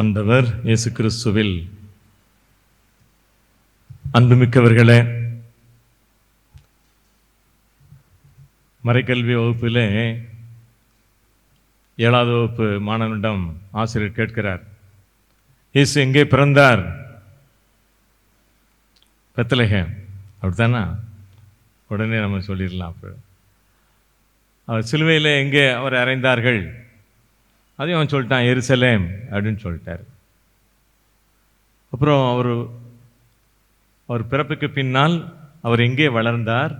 ஆண்டவர் இயேசு கிறிஸ்துவில் அன்புமிக்கவர்களே மறைக்கல்வி வகுப்பிலே ஏழாவது வகுப்பு மாணவனிடம் ஆசிரியர் கேட்கிறார் இயேசு எங்கே பிறந்தார்? பெத்தலகேம் அப்படித்தானா? உடனே நம்ம சொல்லிடலாம். அப்போ அவர் சிலுவையில் எங்கே அவர் அறைந்தார்கள்? அதையும் அவன் சொல்லிட்டான் எருசலேம் அப்படின்னு சொல்லிட்டார். அப்புறம் அவர் அவர் பிறப்புக்கு பின்னால் அவர் எங்கே வளர்ந்தார்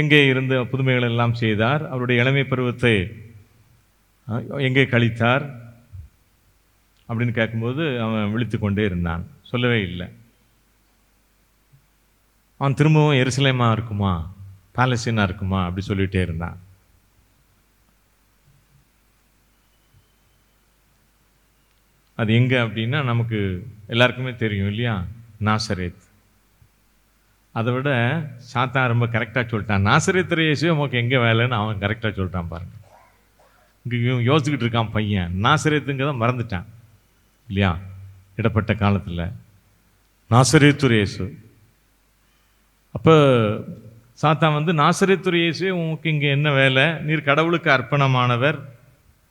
எங்கே இருந்து புதுமைகள் எல்லாம் செய்தார் அவருடைய இளமை பருவத்தை எங்கே கழித்தார் அப்படின்னு கேட்கும்போது அவன் விழித்து கொண்டே இருந்தான். சொல்லவே இல்லை. அவன் திரும்பவும் எருசலேமாக இருக்குமா? பாலஸ்தீனா இருக்குமா? அப்படி சொல்லிகிட்டே இருந்தான். அது எங்கே அப்படின்னா நமக்கு எல்லாருக்குமே தெரியும் இல்லையா? நாசரேத். அதை விட சாத்தான் ரொம்ப கரெக்டாக சொல்லிட்டான். நாசரேத் இயேசுவே உங்களுக்கு எங்கே வேலைன்னு அவன் கரெக்டாக சொல்லிட்டான் பாருங்க. இங்கே இவன் யோசிச்சுக்கிட்டு இருக்கான் பையன். நாசரேத்துங்கிறத தான் மறந்துட்டான் இல்லையா? இடப்பட்ட காலத்தில். நாசரேத்துர் இயேசு. அப்போ சாத்தான் வந்து நாசரேத்துர் இயேசுவே உனக்கு இங்கே என்ன வேலை? நீர் கடவுளுக்கு அர்ப்பணமானவர்.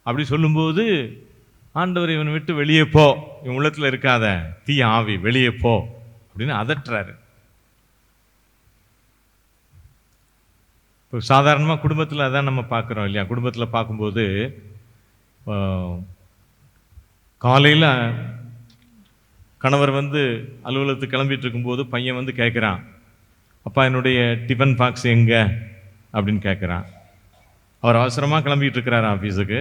அப்படி சொல்லும்போது ஆண்டவர் இவனை விட்டு வெளியே போ. இவன் உள்ளத்தில் இருக்காத. தீ ஆவி வெளியே போ. அப்படின்னு அதட்டுறாரு. இப்போ சாதாரணமாக குடும்பத்தில் அதான் நம்ம பார்க்குறோம் இல்லையா? குடும்பத்தில் பார்க்கும்போது காலையில் கணவர் வந்து அலுவலகத்துக்கு கிளம்பிட்டு இருக்கும்போது பையன் வந்து கேட்குறான் அப்பா என்னுடைய டிஃபன் பாக்ஸ் எங்கே? அப்படின்னு கேட்குறான் அவர் அவசரமாக கிளம்பிகிட்டு இருக்கிறார் ஆஃபீஸுக்கு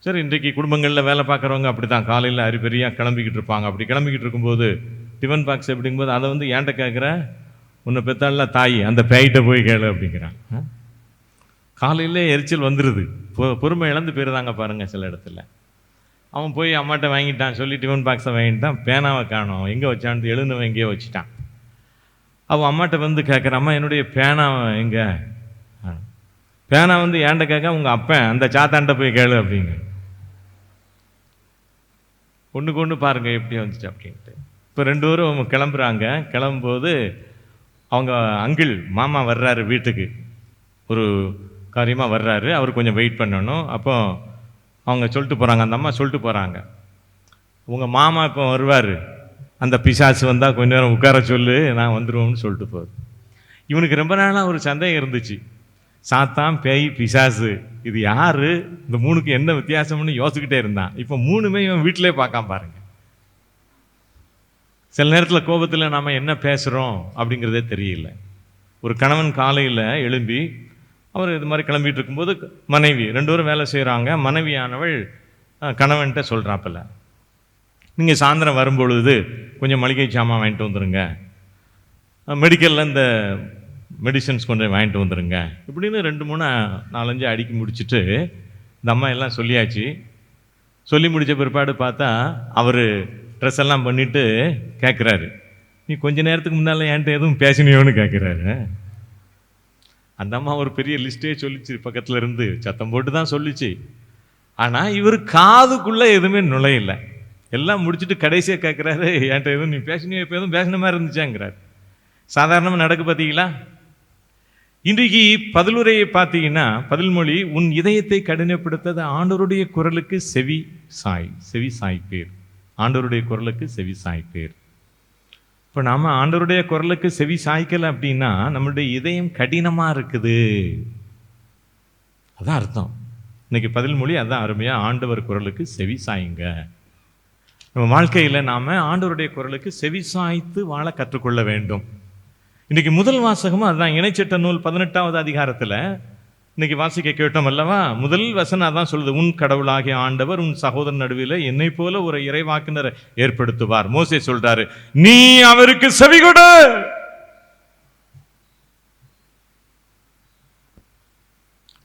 சரி இன்றைக்கு குடும்பங்களில் வேலை பார்க்குறவங்க அப்படி தான் காலையில் அரிபெரியாக கிளம்பிக்கிட்டு இருப்பாங்க. அப்படி கிளம்பிக்கிட்டு இருக்கும்போது டிஃபன் பாக்ஸ் அப்படிங்கும்போது அதை வந்து ஏன்ட்ட கேட்குற உன்னை பெத்தால தாய் அந்த பேய்கிட்ட போய் கேளு அப்படிங்கிறான். ஆ? காலையிலே எரிச்சல் வந்துடுது பொ- பொறுமை இழந்து போயிருந்தாங்க பாருங்கள் சில இடத்துல. அவன் போய் அம்மாட்ட வாங்கிட்டான். சொல்லி டிஃபன் பாக்ஸை வாங்கிட்டான். பேனாவை காணோம். எங்கே வச்சான்னு எழுந்தவன் எங்கேயோ வச்சுட்டான். அவன் அம்மாட்ட வந்து கேட்குற அம்மா என்னுடைய பேனாவை எங்கே? பேனா வந்து ஏன்ட்ட கேட்க உங்கள் அப்பன் அந்த சாத்தான்ட்ட போய் கேளு அப்படிங்க. ஒன்றுக்கு ஒன்று பாருங்கள் எப்படி வந்துச்சு அப்படின்ட்டு. இப்போ ரெண்டு பேரும் கிளம்புறாங்க. கிளம்பும்போது அவங்க அங்கிள் மாமா வர்றாரு வீட்டுக்கு. ஒரு காரியமாக வர்றாரு. அவர் கொஞ்சம் வெயிட் பண்ணணும். அப்போ அவங்க சொல்லிட்டு போகிறாங்க அந்த அம்மா சொல்லிட்டு போகிறாங்க உங்கள் மாமா இப்போ வருவார். அந்த பிசாசு வந்தால் கொஞ்ச நேரம் உட்கார சொல்லு நான் வந்துடுவோம்னு சொல்லிட்டு போகுது. இவனுக்கு ரொம்ப நாளாக ஒரு சந்தேகம் இருந்துச்சு. சாத்தான் பேய் பிசாசு. இது யார்? இந்த மூணுக்கு என்ன வித்தியாசம்னு யோசிக்கிட்டே இருந்தான். இப்போ மூணுமே இவன் வீட்டிலே பார்க்காம பாருங்க. சில நேரத்தில் கோபத்தில் நாம் என்ன பேசுகிறோம் அப்படிங்கிறதே தெரியல. ஒரு கணவன் காலையில் எழும்பி அவர் இது மாதிரி கிளம்பிட்டு இருக்கும்போது மனைவி ரெண்டு பேரும் வேலை செய்கிறாங்க மனைவியானவள் கணவன்கிட்ட சொல்கிறாப்பில்ல நீங்கள் சாயந்தரம் வரும்பொழுது கொஞ்சம் மளிகை சாமான் வாங்கிட்டு வந்துடுங்க மெடிக்கலில் இந்த மெடிசன்ஸ் கொஞ்சம் வாங்கிட்டு வந்துடுங்க இப்படின்னு ரெண்டு மூணு நாலஞ்சு அடிக்கி முடிச்சுட்டு இந்த அம்மா எல்லாம் சொல்லியாச்சு. சொல்லி முடித்த பிற்பாடு பார்த்தா அவர் ட்ரெஸ் எல்லாம் பண்ணிவிட்டு கேட்குறாரு நீ கொஞ்ச நேரத்துக்கு முன்னால் என்கிட்ட எதுவும் பேசினியோன்னு கேட்குறாரு அந்த அம்மா ஒரு பெரிய லிஸ்ட்டே சொல்லிச்சு பக்கத்தில் இருந்து. சத்தம் போட்டு தான் சொல்லிச்சு. ஆனால் இவர் காதுக்குள்ளே எதுவுமே நுழையலை. எல்லாம் முடிச்சுட்டு கடைசியாக கேட்குறாரு என்கிட்ட எதுவும் நீ பேசினியோ? இப்போ எதுவும் பேசின மாதிரி இருந்துச்சாங்கிறார். சாதாரணமாக நடக்கு பார்த்தீங்களா இன்றைக்கு பதிலுரையை பார்த்தீங்கன்னா பதில்மொழி உன் இதயத்தை கடினப்படுத்தது ஆண்டவருடைய குரலுக்கு செவி சாய் செவி சாய்ப்பேர். ஆண்டவருடைய குரலுக்கு செவி சாய்ப்பேர். இப்போ நாம் ஆண்டவருடைய குரலுக்கு செவி சாய்க்கல அப்படின்னா நம்மளுடைய இதயம் கடினமாக இருக்குது. அதான் அர்த்தம். இன்றைக்கி பதில்மொழி அதான் அருமையாக ஆண்டவர் குரலுக்கு செவி சாயுங்க. நம்ம வாழ்க்கையில் நாம் ஆண்டவருடைய குரலுக்கு செவி சாய்த்து வாழ கற்றுக்கொள்ள வேண்டும். இன்னைக்கு முதல் வாசகமும் அதுதான். இணைச்சட்ட நூல் பதினெட்டாவது அதிகாரத்தில் இன்னைக்கு வாசிக்க கேட்டோம் அல்லவா? முதல் வசனம் அதான் சொல்லுது உன் கடவுளாகிய ஆண்டவர் உன் சகோதரன் நடுவில் என்னை போல ஒரு இறைவாக்குனரை ஏற்படுத்துவார். மோசே சொல்றாரு நீ அவருக்கு செவி கொடு!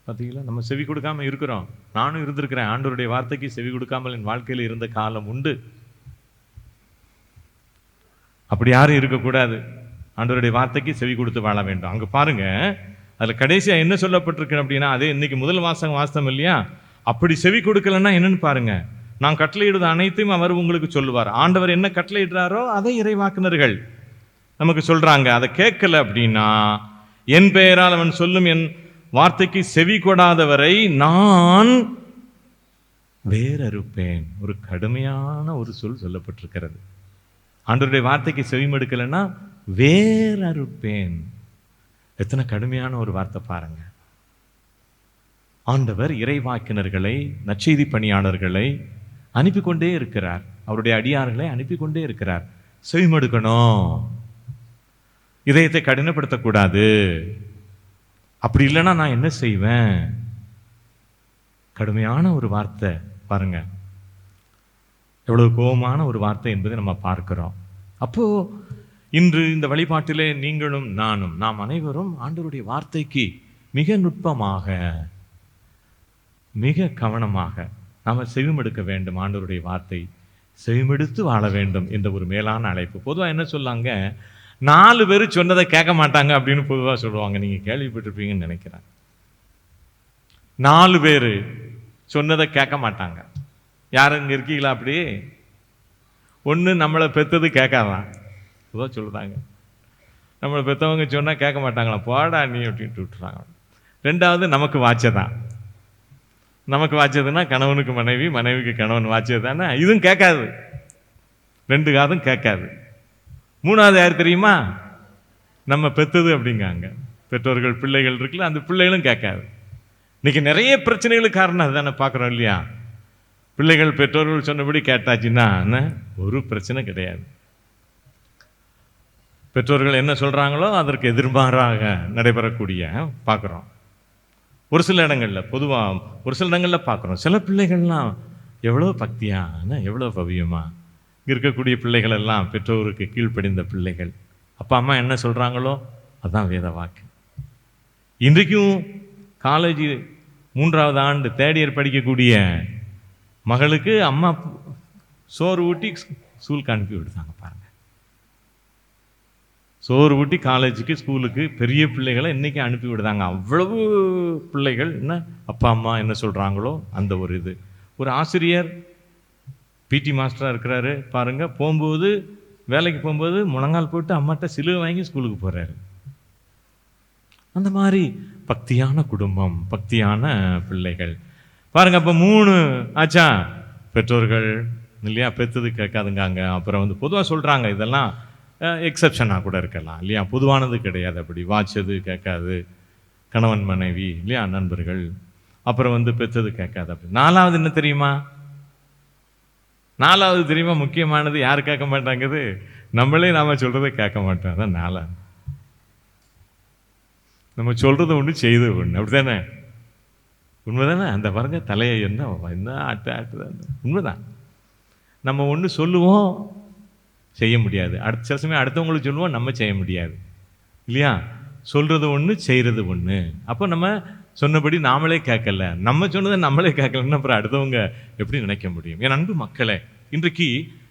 பார்த்தீங்களா நம்ம செவி கொடுக்காம இருக்கிறோம். நானும் இருந்திருக்கிறேன். ஆண்டவருடைய வார்த்தைக்கு செவி கொடுக்காமல் என் வாழ்க்கையில் இருந்த காலம் உண்டு. அப்படி யாரும் இருக்கக்கூடாது. ஆண்டவருடைய வார்த்தைக்கு செவி கொடுத்து வாழ வேண்டும். அங்க பாருங்க அதில் கடைசியா என்ன சொல்லப்பட்டிருக்கு அப்படின்னா அதே இன்னைக்கு முதல் வாசகம் வாசம் இல்லையா? அப்படி செவி கொடுக்கலன்னா என்னன்னு பாருங்க. நான் கட்டளையிடுவது அனைத்தையும் அவர் உங்களுக்கு சொல்லுவார். ஆண்டவர் என்ன கட்டளையிடுறாரோ அதை இறைவாக்குனர்கள் நமக்கு சொல்றாங்க. அதை கேட்கல அப்படின்னா என் பெயரால் அவன் சொல்லும் என் வார்த்தைக்கு செவி கொடாதவரை நான் வேறறுப்பேன். ஒரு கடுமையான ஒரு சொல் சொல்லப்பட்டிருக்கிறது. ஆண்டவருடைய வார்த்தைக்கு செவிமடுக்கலைன்னா வேறறுப்பேன். எத்தனை கடுமையான ஒரு வார்த்தை பாருங்க. ஆண்டவர் இறைவாக்கினர்களை நச்செய்தி பணியாளர்களை அனுப்பி கொண்டே இருக்கிறார். அவருடைய அடியார்களை அனுப்பி கொண்டே இருக்கிறார். செவிமடுக்கணும் இதயத்தை கடினப்படுத்தக்கூடாது. அப்படி இல்லைன்னா நான் என்ன செய்வேன்? கடுமையான ஒரு வார்த்தை பாருங்க. எவ்வளவு கோபமான ஒரு வார்த்தை என்பதை நம்ம பார்க்கிறோம். அப்போ இன்று இந்த வழிபாட்டிலே நீங்களும் நானும் நாம் அனைவரும் ஆண்டவருடைய வார்த்தைக்கு மிக நுட்பமாக மிக கவனமாக நாம் செவிமெடுக்க வேண்டும் ஆண்டவருடைய வார்த்தை. செவிமெடுத்து வாழ வேண்டும் என்ற ஒரு மேலான அழைப்பு. பொதுவாக என்ன சொல்லாங்க? நாலு பேர் சொன்னதை கேட்க மாட்டாங்க அப்படின்னு பொதுவாக சொல்லுவாங்க. நீங்கள் கேள்விப்பட்டிருப்பீங்கன்னு நினைக்கிறேன். நாலு பேர் சொன்னதை கேட்க மாட்டாங்க. யார் இங்கே இருக்கீங்களா அப்படி? ஒன்று நம்மளை பெற்றது கேட்காதான். பொதுவாக சொல்லுதாங்க நம்மளை பெற்றவங்க சொன்னால் கேட்க மாட்டாங்களா? போடா நீ அப்படின்ட்டு விட்டுறாங்க. ரெண்டாவது நமக்கு வாட்சதான் நமக்கு வாட்சதுன்னா கணவனுக்கு மனைவி மனைவிக்கு கணவன் வாச்சது தானே? இதுவும் கேட்காது. ரெண்டு காதும் கேட்காது. மூணாவது யார் தெரியுமா? நம்ம பெத்தது அப்படிங்காங்க. பெற்றோர்கள் பிள்ளைகள் இருக்குல்ல அந்த பிள்ளைகளும் கேட்காது. இன்னைக்கு நிறைய பிரச்சனைகளுக்கு காரணம் அதுதானே பார்க்குறோம் இல்லையா? பிள்ளைகள் பெற்றோர்கள் சொன்னபடி கேட்டாச்சுன்னா என்ன? ஒரு பிரச்சனை கிடையாது. பெற்றோர்கள் என்ன சொல்கிறாங்களோ அதற்கு எதிர்மாறாக நடைபெறக்கூடிய பார்க்குறோம். ஒரு சில இடங்களில் பொதுவாக ஒரு சில இடங்களில் பார்க்குறோம். சில பிள்ளைகள்லாம் எவ்வளோ பக்தியான எவ்வளோ பவியமா இருக்கக்கூடிய பிள்ளைகள் எல்லாம் பெற்றோருக்கு கீழ்ப்படிந்த பிள்ளைகள். அப்பா அம்மா என்ன சொல்கிறாங்களோ அதுதான் வேத வாக்கு இன்றைக்கும் காலேஜ் மூன்றாவது ஆண்டு தேர்ட் இயர் படிக்கக்கூடிய மகளுக்கு அம்மா சோறு ஊட்டி ஸ்கூலுக்கு அனுப்பி விடுதாங்க பாருங்க. சோறு ஊட்டி காலேஜுக்கு ஸ்கூலுக்கு பெரிய பிள்ளைகளை இன்றைக்கி அனுப்பி விடுதாங்க. அவ்வளவு பிள்ளைகள் என்ன அப்பா அம்மா என்ன சொல்கிறாங்களோ அந்த ஒரு இது. ஒரு ஆசிரியர் பிடி மாஸ்டராக இருக்கிறாரு. பாருங்க போகும்போது வேலைக்கு போகும்போது முழங்கால் போட்டு அம்மாட்ட சிலுவை வாங்கி ஸ்கூலுக்கு போகிறாரு அந்த மாதிரி பக்தியான குடும்பம் பக்தியான பிள்ளைகள். பாருங்க அப்போ மூணு ஆச்சா பெற்றோர்கள் இல்லையா? பெத்தது கேட்காதுங்காங்க அப்புறம் வந்து பொதுவாக சொல்கிறாங்க இதெல்லாம் எக்ஸப்ஷனாக கூட இருக்கலாம் இல்லையா? பொதுவானது கிடையாது அப்படி. வாட்சது கேட்காது. கணவன் மனைவி இல்லையா? நண்பர்கள். அப்புறம் வந்து பெற்றது கேட்காது அப்படி. நாலாவது என்ன தெரியுமா? நாலாவது தெரியுமா? முக்கியமானது யார் கேட்க மாட்டாங்குது? நம்மளே நாம் சொல்கிறத கேட்க மாட்டோம். அதான் நாலாவது நம்ம சொல்கிறது ஒன்று செய்து ஒன்று அப்படிதானே உண்மைதானே? அந்த பாருங்க தலையை என்ன என்ன ஆட்டு ஆட்டுதான் உண்மைதான். நம்ம ஒன்று சொல்லுவோம் செய்ய முடியாது. அடுத்த சில சமயம் அடுத்தவங்களுக்கு சொல்லுவோம் நம்ம செய்ய முடியாது. இல்லையா? சொல்கிறது ஒன்று செய்கிறது ஒன்று அப்போ நம்ம சொன்னபடி நாமளே கேட்கல. நம்ம சொன்னதை நம்மளே கேட்கலன்னு அப்புறம் அடுத்தவங்க எப்படி நினைக்க முடியும்? என் அன்பு மக்களே இன்றைக்கு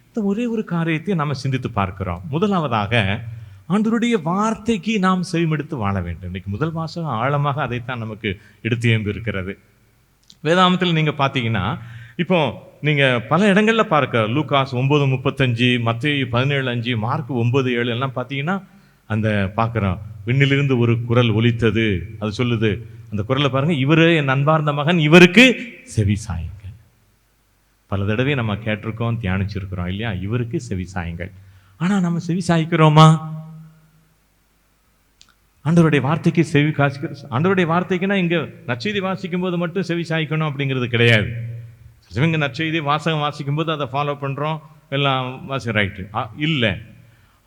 இந்த ஒரே ஒரு காரியத்தை நாம் சிந்தித்து பார்க்கிறோம். முதலாவதாக ஆண்டருடைய வார்த்தைக்கு நாம் செவிமெடுத்து வாழ வேண்டும். இன்றைக்கி முதல் வாசகம் ஆழமாக அதைத்தான் நமக்கு எடுத்து ஏம்பு இருக்கிறது வேதாமத்தில் நீங்கள் பார்த்தீங்கன்னா இப்போ நீங்கள் பல இடங்களில் பார்க்க. லூகாஸ் ஒம்பது முப்பத்தஞ்சு மத்திய பதினேழு அஞ்சு மார்க் ஒம்பது ஏழு எல்லாம் பார்த்தீங்கன்னா அந்த பார்க்குறோம் விண்ணிலிருந்து ஒரு குரல் ஒலித்தது. அது சொல்லுது அந்த குரலை பாருங்கள் இவர் என் அன்பார்ந்த மகன் இவருக்கு செவி சாயுங்கள். பல தடவை நம்ம கேட்டிருக்கோம் தியானிச்சிருக்கிறோம் இல்லையா? இவருக்கு செவி சாயுங்கள். ஆனால் நம்ம செவி சாய்க்கிறோமா? ஆண்டவருடைய வார்த்தைக்கு செவி காசிக்கிற ஆண்டவருடைய வார்த்தைக்குன்னா இங்கே நற்செய்தி வாசிக்கும் போது மட்டும் செவி சாய்க்கணும் அப்படிங்கிறது கிடையாது. இவங்க நற்செய்தி வாசகம் வாசிக்கும் போது அதை ஃபாலோ பண்ணுறோம் எல்லாம் வாசி ரைட்டு இல்லை.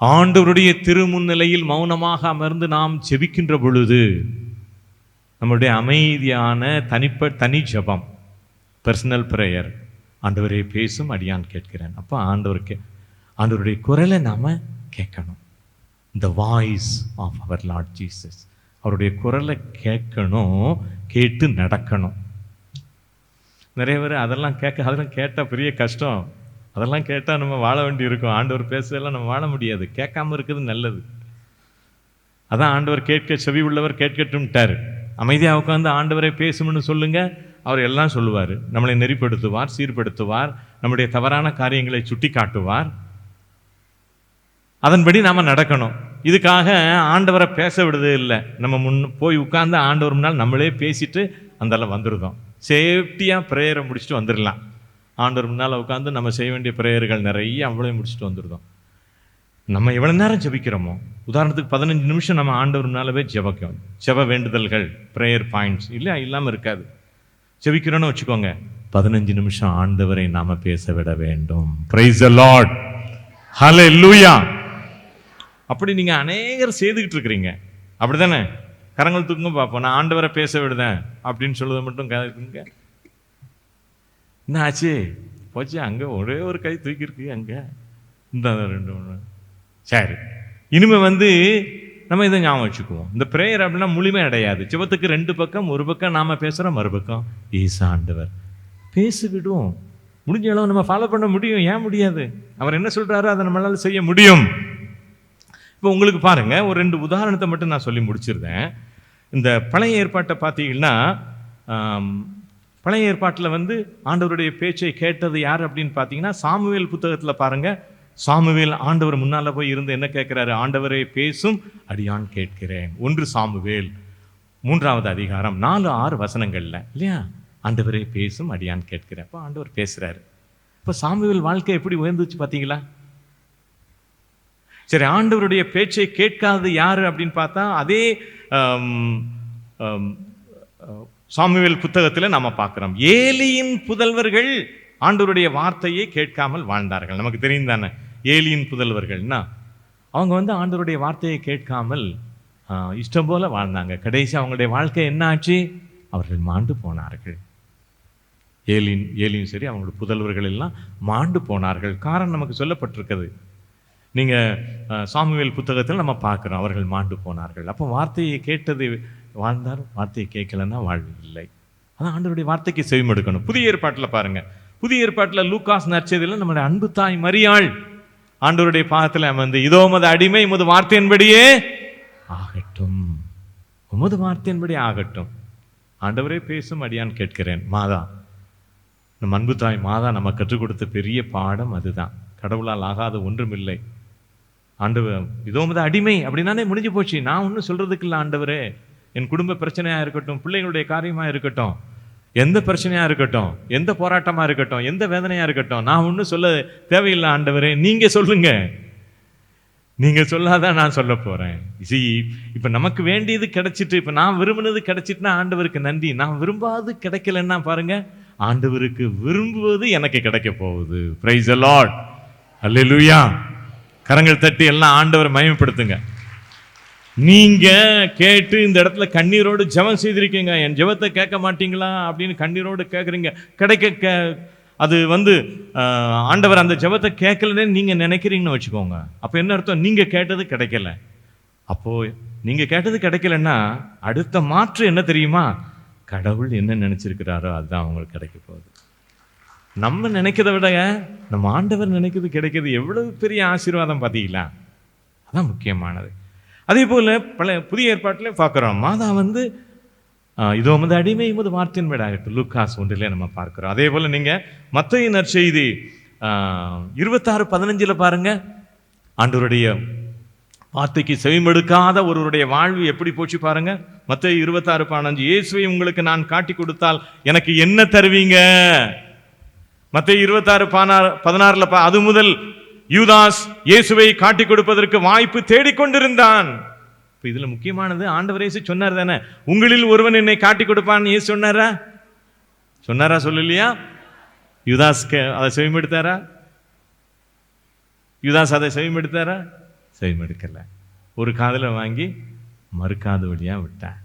ஆண்டவருடைய திருமுன்னிலையில் மௌனமாக அமர்ந்து நாம் செபிக்கின்ற பொழுது நம்மளுடைய அமைதியான தனிப்ப தனி ஜபம் பர்சனல் ப்ரேயர் ஆண்டவரே பேசும் அடியான் கேட்கிறேன். அப்போ ஆண்டவருக்கு ஆண்டவருடைய குரலை நாம் கேட்கணும். த வாய்ஸ் ஆஃப் அவர் லார்ட் ஜீசஸ் அவருடைய குரலை கேட்கணும் கேட்டு நடக்கணும். நிறைய பேர் அதெல்லாம் கேட்க அதெல்லாம் கேட்டால் பெரிய கஷ்டம். அதெல்லாம் கேட்டால் நம்ம வாழ வேண்டி இருக்கும். ஆண்டவர் பேசுறதெல்லாம் நம்ம வாழ முடியாது. கேட்காம இருக்கிறது நல்லது. அதான் ஆண்டவர் கேட்க செவி உள்ளவர் கேட்கட்டும்ட்டார். அமைதியாக உட்காந்து ஆண்டவரை பேசும்னு சொல்லுங்க. அவர் எல்லாம் சொல்லுவார். நம்மளை நெறிப்படுத்துவார் சீர்படுத்துவார். நம்முடைய தவறான காரியங்களை சுட்டி காட்டுவார் அதன்படி நாம் நடக்கணும். இதுக்காக ஆண்டவரை பேச விடுதே இல்லை. நம்ம முன் போய் உட்கார்ந்து ஆண்டவர் முன்னால் நம்மளே பேசிட்டு அந்தளவு வந்துடுதோம் சேஃப்டியாக ப்ரேயரை முடிச்சுட்டு வந்துடலாம். ஆண்டவர் முன்னால் உட்காந்து நம்ம செய்ய வேண்டிய ப்ரேயர்கள் நிறைய அவ்வளோ முடிச்சுட்டு வந்துருதோம். நம்ம எவ்வளோ நேரம் ஜெபிக்கிறோமோ? உதாரணத்துக்கு பதினஞ்சு நிமிஷம் நம்ம ஆண்டவர் முன்னாலவே ஜெபிக்கும். ஜெப வேண்டுதல்கள் ப்ரேயர் பாயிண்ட்ஸ் இல்லை இல்லாமல் இருக்காது. ஜெபிக்கிறோன்னு வச்சுக்கோங்க. பதினஞ்சு நிமிஷம் ஆண்டவரை நாம் பேச விட வேண்டும். ப்ரைஸ் அ லாட் ஹலே லூயா அப்படி நீங்கள் அநேகர் செய்துக்கிட்டு இருக்கிறீங்க. அப்படி தானே கரங்கள் தூக்கும் பார்ப்போம் நான் ஆண்டவரை பேச விடுதேன். அப்படின்னு சொல்லுவதை மட்டும் கேட்குங்க என்ன ஆச்சு போச்சு அங்கே ஒரே ஒரு கை தூக்கியிருக்கு அங்கே. இந்த ரெண்டு ஒன்று சரி. இனிமே வந்து நம்ம இதை ஞாபகம் வச்சுக்குவோம். இந்த ப்ரேயர் அப்படின்னா முழுமை அடையாது. சிவத்துக்கு ரெண்டு பக்கம் ஒரு பக்கம் நாம் பேசுகிறோம் மறுபக்கம் ஈசா ஆண்டவர். பேசிவிடுவோம். முடிஞ்ச அளவு நம்ம ஃபாலோ பண்ண முடியும். ஏன் முடியாது? அவர் என்ன சொல்கிறாரோ அதை நம்மளால் செய்ய முடியும். இப்போ உங்களுக்கு பாருங்கள் ஒரு ரெண்டு உதாரணத்தை மட்டும் நான் சொல்லி முடிச்சிருந்தேன். இந்த பழைய ஏற்பாட்டை பார்த்தீங்கன்னா பழைய ஏற்பாட்டில் வந்து ஆண்டவருடைய பேச்சை கேட்டது யார் அப்படின்னு பார்த்தீங்கன்னா சாமுவேல் புத்தகத்தில் பாருங்கள் சாமுவேல் ஆண்டவர் முன்னால் போய் இருந்து என்ன கேட்குறாரு? ஆண்டவரே பேசும் அடியான் கேட்கிறேன். ஒன்று சாமுவேல் மூன்றாவது அதிகாரம் நாலு ஆறு வசனங்கள்ல இல்லையா? ஆண்டவரே பேசும் அடியான் கேட்கிறேன். அப்போ ஆண்டவர் பேசுகிறாரு இப்போ சாமுவேல் வாழ்க்கை எப்படி உயர்ந்துச்சு பார்த்தீங்களா? சரி ஆண்டவருடைய பேச்சை கேட்காதது யார் அப்படின்னு பார்த்தா அதே Um, um, uh, சாமுவேல் புத்தகத்தில் நம்ம பார்க்குறோம். ஏலியின் புதல்வர்கள் ஆண்டவருடைய வார்த்தையை கேட்காமல் வாழ்ந்தார்கள். நமக்கு தெரியும் தானே? ஏலியின் புதல்வர்கள்னா அவங்க வந்து ஆண்டவருடைய வார்த்தையை கேட்காமல் இஷ்டம் போல வாழ்ந்தாங்க. கடைசி அவங்களுடைய வாழ்க்கை என்ன ஆச்சு அவர்கள் மாண்டு போனார்கள். ஏலின் ஏலியும் சரி அவங்களுடைய புதல்வர்கள் எல்லாம் மாண்டு போனார்கள். காரணம் நமக்கு சொல்லப்பட்டிருக்கிறது. நீங்கள் அஹ், சாமுவேல் புத்தகத்தில் நம்ம பார்க்குறோம் அவர்கள் மாண்டு போனார்கள். அப்போ வார்த்தையை கேட்டது வாழ்ந்தார் வார்த்தையை கேட்கலன்னா வாழ்வு இல்லை. அதான் ஆண்டவருடைய வார்த்தைக்கு செவிமடுக்கணும். புதிய ஏற்பாட்டில் பாருங்கள் புதிய ஏற்பாட்டில் லூக்காஸ் நற்செய்தியில் நம்முடைய அன்பு தாய் மரியாள் ஆண்டவருடைய பாகத்தில் வந்து இதோ உமது அடிமை உமது வார்த்தையின்படியே ஆகட்டும். உமது வார்த்தையின்படி ஆகட்டும். ஆண்டவரே பேசும் அடியான் கேட்கிறேன். மாதா நம் அன்பு தாய் மாதா நம்ம கற்றுக் கொடுத்த பெரிய பாடம் அதுதான். கடவுளால் ஆகாத ஒன்றுமில்லை. ஆண்டவர் இதோ உமது அடிமை அப்படின்னாலே முடிஞ்சு போச்சு. நான் ஒன்றும் சொல்கிறதுக்கு இல்லை ஆண்டவரே. என் குடும்ப பிரச்சனையாக இருக்கட்டும் பிள்ளைகளுடைய காரியமாக இருக்கட்டும் எந்த பிரச்சனையாக இருக்கட்டும் எந்த போராட்டமாக இருக்கட்டும் எந்த வேதனையாக இருக்கட்டும் நான் ஒன்றும் சொல்ல தேவையில்லை ஆண்டவரே. நீங்கள் சொல்லுங்க. நீங்கள் சொல்லாதான் நான் சொல்ல போகிறேன் சி இப்போ நமக்கு வேண்டியது கிடைச்சிட்டு இப்போ நான் விரும்பினது கிடைச்சிட்டுனா ஆண்டவருக்கு நன்றி. நான் விரும்பாது கிடைக்கலன்னா பாருங்கள் ஆண்டவருக்கு விரும்புவது எனக்கு கிடைக்க போகுது. ப்ரைஸ் அலாட் அல்ல அல்லேலூயா கரங்கள் தட்டி எல்லாம் ஆண்டவர் மயமப்படுத்துங்க நீங்க கேட்டு இந்த இடத்துல கண்ணீரோடு ஜெபம் செய்திருக்கீங்க. என் ஜெபத்தை கேட்க மாட்டீங்களா? அப்படின்னு கண்ணீரோடு கேட்குறீங்க கிடைக்க கே அது வந்து ஆண்டவர் அந்த ஜெபத்தை கேட்கலன்னு நீங்கள் நினைக்கிறீங்கன்னு வச்சுக்கோங்க. அப்போ என்ன அர்த்தம்? நீங்கள் கேட்டது கிடைக்கல. அப்போது நீங்கள் கேட்டது கிடைக்கலன்னா அடுத்த மாற்று என்ன தெரியுமா? கடவுள் என்ன நினச்சிருக்கிறாரோ அதுதான் அவங்களுக்கு கிடைக்க போகுது. நம்ம நினைக்கிறத விட நம்ம ஆண்டவர் நினைக்கிறது கிடைக்கிறது எவ்வளவு பெரிய ஆசீர்வாதம் பார்த்தீங்களா? அதான் முக்கியமானது. அதே போல் பல புதிய ஏற்பாட்டில் பார்க்குறோம். மாதா வந்து ஆஹ், இதோ உமது அடிமை உமது வார்த்தையின் வீடாகட்டும் லுக்காஸ் ஒன்றிலே நம்ம பார்க்குறோம். அதே போல் நீங்கள் மத்திய நற்செய்தி இருபத்தாறு பதினஞ்சில் பாருங்கள் ஆண்டவருடைய வார்த்தைக்கு செவிமெடுக்காத ஒருவருடைய வாழ்வு எப்படி போச்சு பாருங்க. மற்ற இருபத்தாறு பதினஞ்சு இயேசுவை உங்களுக்கு நான் காட்டி கொடுத்தால் எனக்கு என்ன தருவீங்க? மற்ற இருபத்தாறு பதினாறு பதினாறுல பா- அது முதல் யூதாஸ் இயேசுவை காட்டி கொடுப்பதற்கு வாய்ப்பு தேடிக்கொண்டிருந்தான் இப்போ இதுல முக்கியமானது ஆண்டவர் இயேசு சொன்னார் தானே உங்களில் ஒருவன் என்னை காட்டி கொடுப்பான்னு இயேசு சொன்னாரா? சொன்னாரா சொல்லலையா? யூதாஸ் அதை செவிமெடுத்தாரா? யூதாஸ் அதை செவிமெடுத்தாரா? செவிமெடுக்கல. ஒரு காதில் வாங்கி மறுக்காது வழியாக விட்டான்.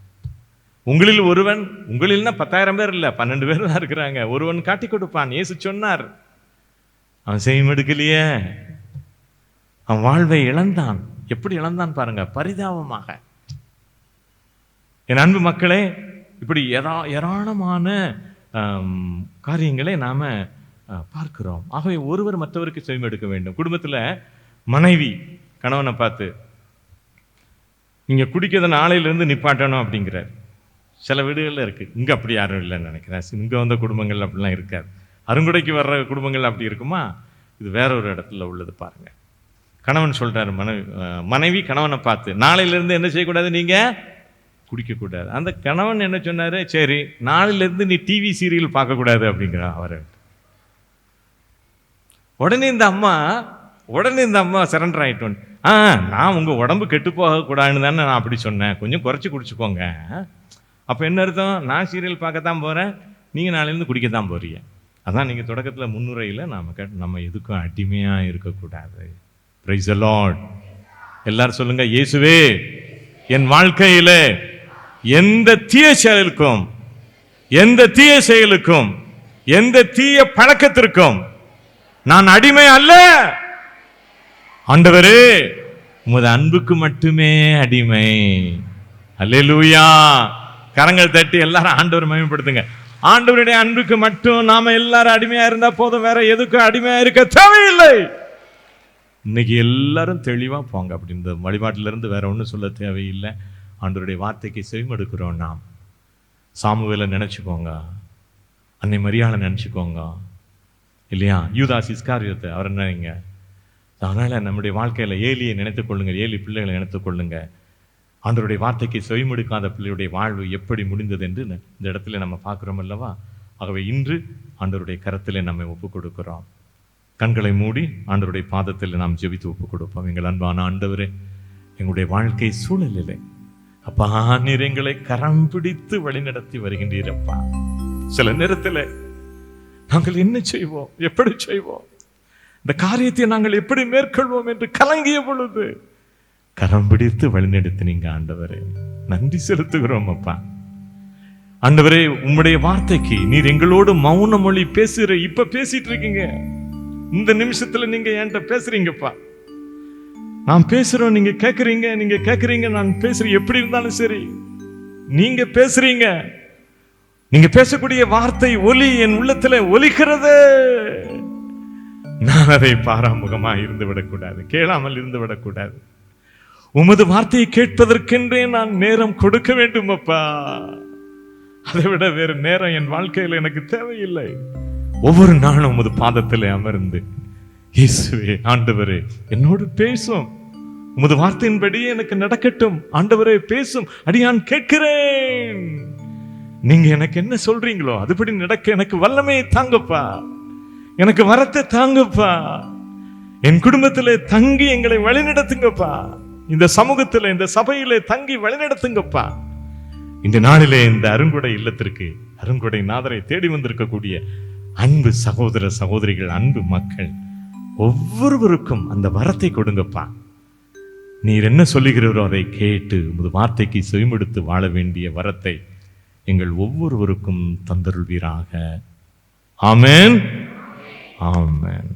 உங்களில் ஒருவன் உங்களில்னா பத்தாயிரம் பேர் இல்லை பன்னெண்டு பேர் தான் இருக்கிறாங்க. ஒருவன் காட்டி கொடுப்பான். ஏசு சொன்னார் அவன் செவிமெடுக்கலையே அவன் வாழ்வை இழந்தான். எப்படி இழந்தான் பாருங்க பரிதாபமாக. என் அன்பு மக்களே இப்படி ஏரா ஏராளமான காரியங்களை நாம் பார்க்கிறோம். ஆகவே ஒருவர் மற்றவருக்கு செவிமெடுக்க வேண்டும். குடும்பத்தில் மனைவி கணவனை பார்த்து நீங்கள் குடிக்கிறத நாளையிலேருந்து நிப்பாட்டணும் அப்படிங்கிறார். சில வீடுகளில் இருக்குது இங்கே அப்படி யாரும் இல்லைன்னு நினைக்கிறேன். இங்கே வந்த குடும்பங்கள் அப்படிலாம் இருக்காது. அருங்குடைக்கு வர்ற குடும்பங்கள் அப்படி இருக்குமா? இது வேற ஒரு இடத்துல உள்ளது பாருங்க. கணவன் சொல்கிறார் மனைவி மனைவி கணவனை பார்த்து நாளையிலேருந்து என்ன செய்யக்கூடாது நீங்கள் குடிக்கக்கூடாது. அந்த கணவன் என்ன சொன்னார்? சரி நாளையிலேருந்து நீ டிவி சீரியல் பார்க்கக்கூடாது அப்படிங்கிற அவர். உடனே இந்த அம்மா உடனே இந்த அம்மா சரண்டர் ஆயிட்டோம் ஆ நான் உங்கள் உடம்பு கெட்டு போகக்கூடாதுன்னு தானே நான் அப்படி சொன்னேன். கொஞ்சம் குறைச்சி குடிச்சுக்கோங்க. அப்போ என்ன அர்த்தம்? நான் சீரியல் பார்க்கத்தான் போகிறேன் நீங்கள் நாளையிலேருந்து குடிக்கத்தான் போறீங்க. அதான் நீங்கள் தொடக்கத்தில் முன்னுரையில் நாம் கேட் நம்ம எதுக்கும் அடிமையாக இருக்கக்கூடாது. ப்ரைஸ் அலாட் எல்லாரும் சொல்லுங்கள் இயேசுவே என் வாழ்க்கையில் எந்த தீய செயலுக்கும் எந்த தீய செயலுக்கும் எந்த தீய பழக்கத்திற்கும் நான் அடிமை அல்ல. ஆண்டவரே உமது அன்புக்கு மட்டுமே அடிமை. அல்லேலூயா கரங்கள் தட்டி எல்லாரும் ஆண்டவர் மகிமைப்படுத்துங்க. ஆண்டவருடைய அன்புக்கு மட்டும் நாம எல்லாரும் அடிமையா இருந்தா போதும். வேற எதுக்கும் அடிமையா இருக்க தேவையில்லை. இன்னைக்கு எல்லாரும் தெளிவா போங்க அப்படி. இந்த வழிபாட்டில வேற ஒன்றும் சொல்ல தேவையில்லை. ஆண்டவருடைய வார்த்தைக்கு செவிமடுக்கிறோம் நாம். சாமுவேலை நினைச்சுக்கோங்க. அன்னை மரியாதை நினைச்சுக்கோங்க. இல்லையா? யூதாஸ் இஸ்காரியத்தை அவர் நினைங்க. அதனால் நம்முடைய வாழ்க்கையில் ஏலியை நினைத்துக்கொள்ளுங்க ஏலி பிள்ளைகளை நினைத்துக் கொள்ளுங்க வார்த்தைக்கு செவிமடுக்காத பிள்ளையுடைய வாழ்வு எப்படி முடிந்தது என்று இந்த இடத்துல நம்ம பார்க்குறோம் அல்லவா? ஆகவே இன்று ஆண்டவருடைய கரத்திலே நம்மை ஒப்புக் கொடுக்கிறோம் கண்களை மூடி ஆண்டவருடைய பாதத்தில் நாம் ஜெபித்து ஒப்புக் கொடுப்போம் எங்கள் அன்பான ஆண்டவரே எங்களுடைய வாழ்க்கை சூழலிலே அப்பா நீர் எங்களை கரம் பிடித்து வழிநடத்தி வருகின்றீரப்பா. சில நேரத்தில் நாங்கள் என்ன செய்வோம்? எப்படி செய்வோம்? இந்த காரியத்தை நாங்கள் எப்படி மேற்கொள்வோம் என்று கலங்கிய பொழுது கரம் பிடித்து வழிநடத்தினீங்க ஆண்டவரே. நன்றி செலுத்துகிறோம் அப்பா. ஆண்டவரே உம்முடைய வார்த்தைக்கு நீர் எங்களோடு மௌன மொழி பேசுற இப்ப பேசிட்டு இருக்கீங்க. இந்த நிமிஷத்துல நீங்க என்கிட்ட பேசுறீங்கப்பா. நான் பேசுறோம் நீங்க கேக்குறீங்க நீங்க கேக்குறீங்க நான் பேசுறேன் எப்படி இருந்தாலும் சரி. நீங்க பேசுறீங்க. நீங்க பேசக்கூடிய வார்த்தை ஒலி என் உள்ளத்துல ஒலிக்கிறது. நான் அதை பாராமுகமா இருந்து விடக்கூடாது கேளாமல் இருந்து விடக்கூடாது உமது வார்த்தையை கேட்பதற்கென்றே நான் நேரம் கொடுக்க வேண்டும் அப்பா. அதை விட வேறு நேரம் என் வாழ்க்கையில் எனக்கு தேவையில்லை. ஒவ்வொரு நாளும் உமது பாதத்தில் அமர்ந்து இயேசுவே ஆண்டவரே என்னோடு பேசும். உமது வார்த்தையின்படி எனக்கு நடக்கட்டும். ஆண்டவரே பேசும். அடியான் கேட்கிறேன். நீங்க எனக்கு என்ன சொல்றீங்களோ அதுபடி நடக்க எனக்கு வல்லமையை தாங்கப்பா. எனக்கு வரத்தை தாங்கப்பா. என் குடும்பத்திலே தங்கி எங்களை வழிநடத்துங்கப்பா. இந்த சமூகத்தில் இந்த சபையிலே தங்கி வழிநடத்துங்கப்பா. இந்த நாளிலே இந்த அருங்குடை இல்லத்திற்கு அருங்குடை நாதரை தேடி வந்திருக்கக்கூடிய அன்பு சகோதர சகோதரிகள் அன்பு மக்கள் ஒவ்வொருவருக்கும் அந்த வரத்தை கொடுங்கப்பா. நீர் என்ன சொல்லுகிறீரோ அதை கேட்டு உமது வார்த்தைக்கு செவிமடுத்து வாழ வேண்டிய வரத்தை எங்கள் ஒவ்வொருவருக்கும் தந்தருள்வீராக. ஆமேன். ஆமேன்.